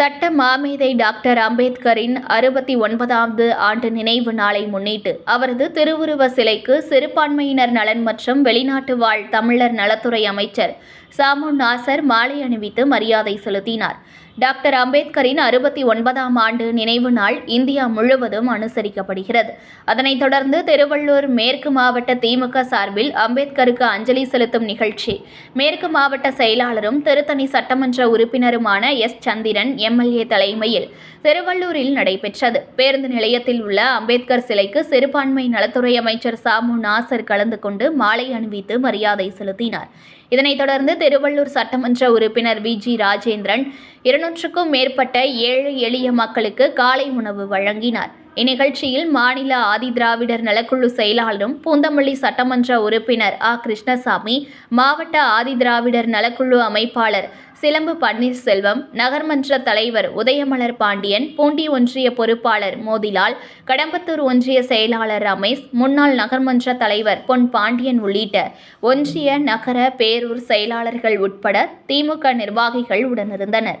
சட்ட மாமேதை டாக்டர் அம்பேத்கரின் அறுபத்தி ஒன்பதாவது ஆண்டு நினைவு நாளை முன்னிட்டு அவரது திருவுருவ சிலைக்கு சிறுபான்மையினர் நலன் மற்றும் வெளிநாட்டு வாழ் தமிழர் நலத்துறை அமைச்சர் சாமு நாசர் மாலை அணிவித்து மரியாதை செலுத்தினார். டாக்டர் அம்பேத்கரின் அறுபத்தி ஒன்பதாம் ஆண்டு நினைவு நாள் இந்தியா முழுவதும் அனுசரிக்கப்படுகிறது. அதனைத் தொடர்ந்து திருவள்ளூர் மேற்கு மாவட்ட திமுக சார்பில் அம்பேத்கருக்கு அஞ்சலி செலுத்தும் நிகழ்ச்சி. மேற்கு மாவட்ட செயலாளரும் திருத்தணி சட்டமன்ற உறுப்பினருமான எஸ். சந்திரன் எம். எம்எல்ஏ தலைமையில் திருவள்ளூரில் நடைபெற்றது. பேருந்து நிலையத்தில் உள்ள அம்பேத்கர் சிலைக்கு சிறுபான்மை நலத்துறை அமைச்சர் சாமு நாசர் கலந்து கொண்டு மாலை அணிவித்து மரியாதை செலுத்தினார். இதனைத் தொடர்ந்து திருவள்ளூர் சட்டமன்ற உறுப்பினர் வி. ஜி. ராஜேந்திரன் இருநூற்றுக்கும் மேற்பட்ட ஏழை எளிய மக்களுக்கு காலை உணவு வழங்கினார். இந்நிகழ்ச்சியில் மாநில ஆதிதிராவிடர் நலக்குழு செயலாளரும் பூந்தமல்லி சட்டமன்ற உறுப்பினர் ஆ. கிருஷ்ணசாமி மாவட்ட ஆதிதிராவிடர் நலக்குழு அமைப்பாளர் சிலம்பு பன்னீர்செல்வம் நகர்மன்ற தலைவர் உதயமலர் பாண்டியன் பூண்டி ஒன்றிய பொறுப்பாளர் மோதிலால் கடம்பத்தூர் ஒன்றிய செயலாளர் ரமேஷ் முன்னாள் நகர்மன்ற தலைவர் பொன் பாண்டியன் உள்ளிட்ட ஒன்றிய நகர பேரூர் செயலாளர்கள் உட்பட திமுக நிர்வாகிகள் உடனிருந்தனர்.